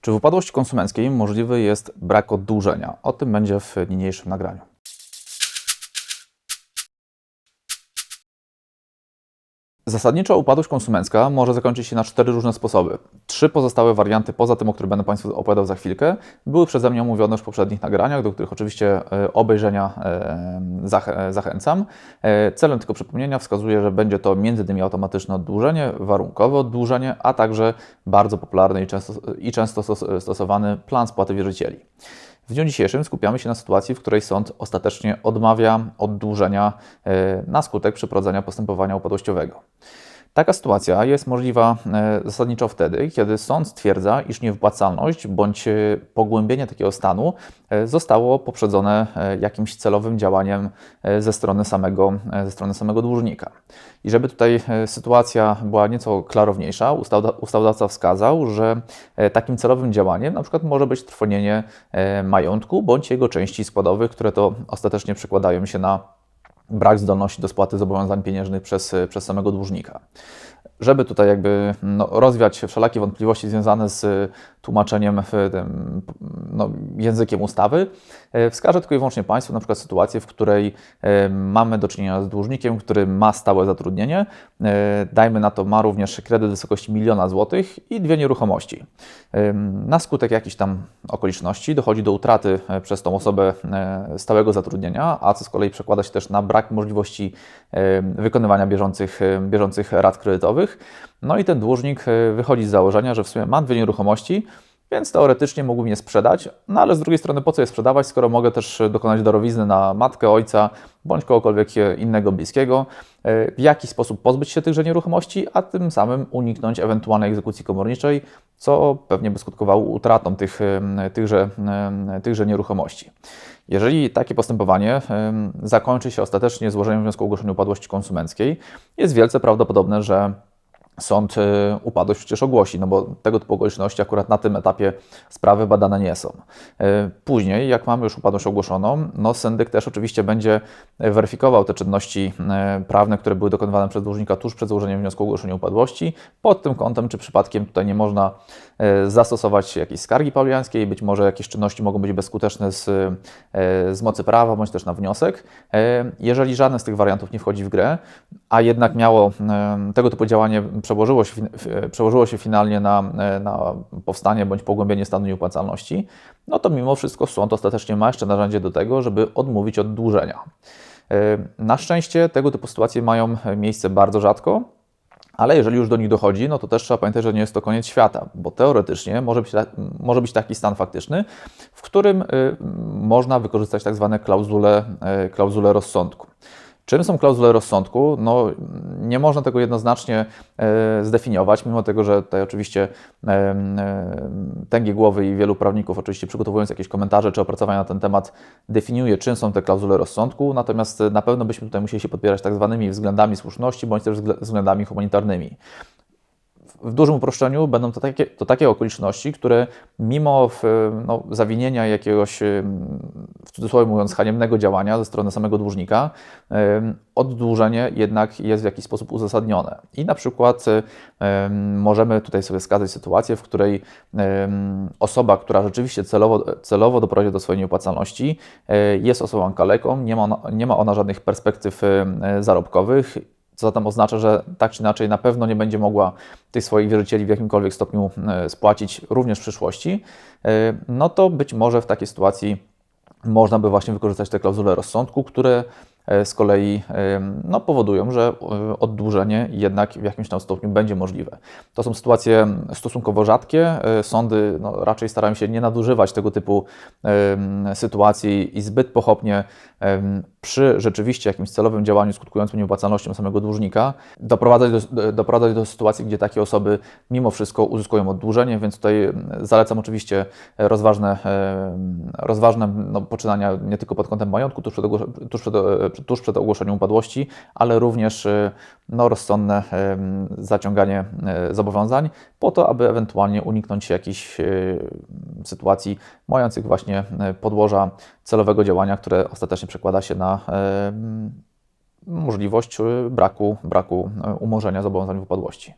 Czy w upadłości konsumenckiej możliwy jest brak oddłużenia? O tym będzie w niniejszym nagraniu. Zasadniczo upadłość konsumencka może zakończyć się na cztery różne sposoby. Trzy pozostałe warianty, poza tym, o których będę Państwu opowiadał za chwilkę, były przeze mnie omówione już w poprzednich nagraniach, do których oczywiście e, obejrzenia e, zachę- zachęcam. E, Celem tylko przypomnienia wskazuje, że będzie to m.in. automatyczne oddłużenie, warunkowe oddłużenie, a także bardzo popularny i często, i często stos- stosowany plan spłaty wierzycieli. W dniu dzisiejszym skupiamy się na sytuacji, w której sąd ostatecznie odmawia oddłużenia e, na skutek przeprowadzenia postępowania upadłościowego. Taka sytuacja jest możliwa e, zasadniczo wtedy, kiedy sąd stwierdza, iż niewypłacalność bądź e, pogłębienie takiego stanu e, zostało poprzedzone jakimś celowym działaniem ze strony samego, ze strony samego dłużnika. I żeby tutaj sytuacja była nieco klarowniejsza, ustawodawca wskazał, że takim celowym działaniem na przykład może być trwonienie majątku bądź jego części składowych, które to ostatecznie przekładają się na brak zdolności do spłaty zobowiązań pieniężnych przez, przez samego dłużnika. Żeby tutaj jakby no, rozwiać wszelakie wątpliwości związane z tłumaczeniem w tym, no, językiem ustawy, e, wskażę tylko i wyłącznie Państwu na przykład sytuację, w której e, mamy do czynienia z dłużnikiem, który ma stałe zatrudnienie, e, dajmy na to ma również kredyt w wysokości miliona złotych i dwie nieruchomości. Na skutek jakichś tam okoliczności dochodzi do utraty przez tą osobę stałego zatrudnienia, a co z kolei przekłada się też na brak możliwości wykonywania bieżących, bieżących rat kredytowych. No i ten dłużnik e, wychodzi z założenia, że w sumie mam dwie nieruchomości, więc teoretycznie mógłbym je sprzedać, no ale z drugiej strony po co je sprzedawać, skoro mogę też dokonać darowizny na matkę, ojca bądź kogokolwiek innego bliskiego, e, w jaki sposób pozbyć się tychże nieruchomości, a tym samym uniknąć ewentualnej egzekucji komorniczej, co pewnie by skutkowało utratą tych, tychże, tychże nieruchomości. Jeżeli takie postępowanie zakończy się ostatecznie złożeniem wniosku o ogłoszenie upadłości konsumenckiej, jest wielce prawdopodobne, że sąd y, upadłość przecież ogłosi, no bo tego typu okoliczności akurat na tym etapie sprawy badane nie są. Y, Później, jak mamy już upadłość ogłoszoną, no syndyk też oczywiście będzie weryfikował te czynności y, prawne, które były dokonywane przez dłużnika tuż przed złożeniem wniosku o ogłoszenie upadłości, pod tym kątem, czy przypadkiem tutaj nie można zastosować jakiejś skargi pauliańskiej, być może jakieś czynności mogą być bezskuteczne z, z mocy prawa, bądź też na wniosek. Jeżeli żaden z tych wariantów nie wchodzi w grę, a jednak miało tego typu działanie przełożyło się, przełożyło się finalnie na, e, na powstanie bądź pogłębienie stanu nieopłacalności, no to mimo wszystko sąd ostatecznie ma jeszcze narzędzie do tego, żeby odmówić oddłużenia. E, Na szczęście tego typu sytuacje mają miejsce bardzo rzadko, ale jeżeli już do nich dochodzi, no to też trzeba pamiętać, że nie jest to koniec świata, bo teoretycznie może być, może być taki stan faktyczny, w którym y, można wykorzystać tak zwane klauzule, klauzule rozsądku. Czym są klauzule rozsądku? No, nie można tego jednoznacznie e, zdefiniować, mimo tego, że tutaj oczywiście e, e, tęgie głowy i wielu prawników, oczywiście przygotowując jakieś komentarze czy opracowania na ten temat, definiuje, czym są te klauzule rozsądku, natomiast na pewno byśmy tutaj musieli się podpierać tak zwanymi względami słuszności bądź też wzglę- względami humanitarnymi w dużym uproszczeniu będą to takie, to takie okoliczności, które mimo w, no, zawinienia jakiegoś, w cudzysłowie mówiąc, haniebnego działania ze strony samego dłużnika, oddłużenie jednak jest w jakiś sposób uzasadnione. I na przykład możemy tutaj sobie wskazać sytuację, w której osoba, która rzeczywiście celowo, celowo doprowadzi do swojej nieopłacalności, y, jest osobą kaleką, nie ma nie ma ona żadnych perspektyw zarobkowych, co zatem oznacza, że tak czy inaczej na pewno nie będzie mogła tych swoich wierzycieli w jakimkolwiek stopniu e, spłacić również w przyszłości, e, no to być może w takiej sytuacji można by właśnie wykorzystać te klauzule rozsądku, które z kolei e, no, powodują, że e, oddłużenie jednak w jakimś tam stopniu będzie możliwe. To są sytuacje stosunkowo rzadkie. E, Sądy no, raczej starają się nie nadużywać tego typu sytuacji i zbyt pochopnie przy rzeczywiście jakimś celowym działaniu skutkującym nieopłacalnością samego dłużnika doprowadzać do, doprowadzać do sytuacji, gdzie takie osoby mimo wszystko uzyskują oddłużenie, więc tutaj zalecam oczywiście rozważne, rozważne no, poczynania nie tylko pod kątem majątku tuż przed, tuż przed, e, tuż przed ogłoszeniem upadłości, ale również e, no, rozsądne zaciąganie e, zobowiązań po to, aby ewentualnie uniknąć jakichś e, sytuacji mających właśnie e, podłoża celowego działania, które ostatecznie przekłada się na em, możliwość e, braku, braku e, umorzenia zobowiązań w upadłości.